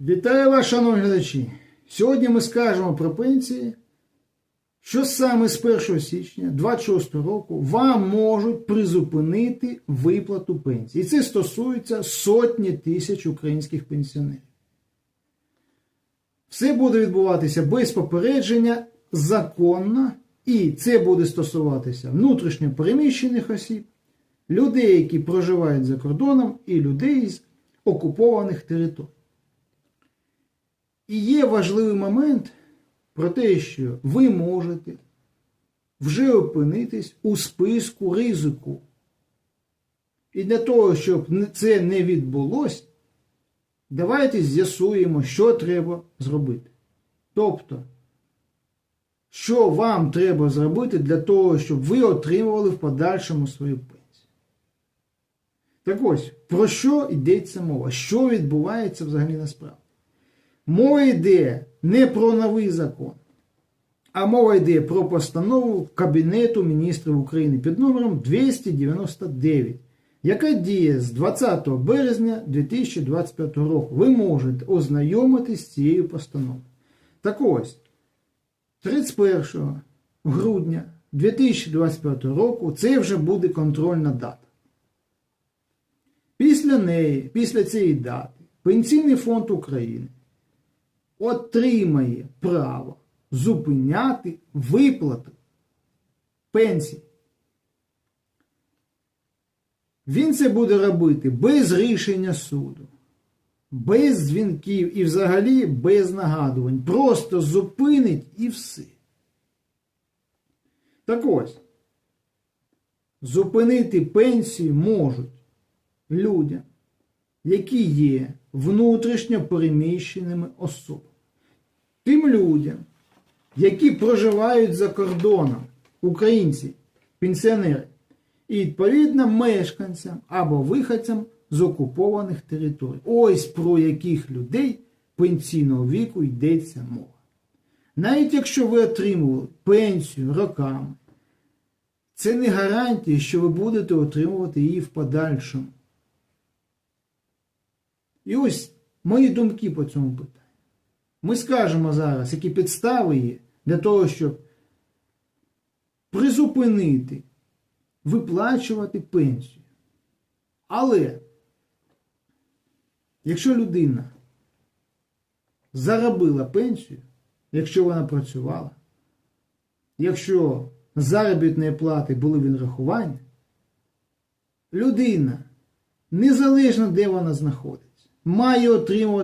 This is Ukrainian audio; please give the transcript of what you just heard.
Вітаю вас, шановні глядачі! Сьогодні ми скажемо про пенсії, що саме з 1 січня 2026 року вам можуть призупинити виплату пенсії. І це стосується сотні тисяч українських пенсіонерів. Все буде відбуватися без попередження, законно, і це буде стосуватися внутрішньо переміщених осіб, людей, які проживають за кордоном, і людей з окупованих територій. І є важливий момент про те, що ви можете вже опинитись у списку ризику. І для того, щоб це не відбулося, давайте з'ясуємо, що треба зробити. Тобто, що вам треба зробити для того, щоб ви отримували в подальшому свою пенсію. Так ось, про що йдеться мова? Що відбувається взагалі насправді? Мова йде не про новий закон, а мова йде про постанову Кабінету міністрів України під номером 299, яка діє з 20 березня 2025 року. Ви можете ознайомитись з цією постановою. Так ось, 31 грудня 2025 року це вже буде контрольна дата. Після неї, після цієї дати, Пенсійний фонд України отримає право зупиняти виплату пенсій. Він це буде робити без рішення суду, без дзвінків і взагалі без нагадувань. Просто зупинить і все. Так ось, зупинити пенсію можуть людям, які є внутрішньо переміщеними особами. Тим людям, які проживають за кордоном, українці, пенсіонери, і відповідно мешканцям або виходцям з окупованих територій. Ось про яких людей пенсійного віку йдеться мова. Навіть якщо ви отримували пенсію роками, це не гарантія, що ви будете отримувати її в подальшому. І ось мої думки по цьому питанню. Ми скажемо зараз, які підстави є для того, щоб призупинити, виплачувати пенсію. Але, якщо людина заробила пенсію, якщо вона працювала, якщо заробітні плати були в відрахуванні, людина, незалежно де вона знаходиться, має отримувати.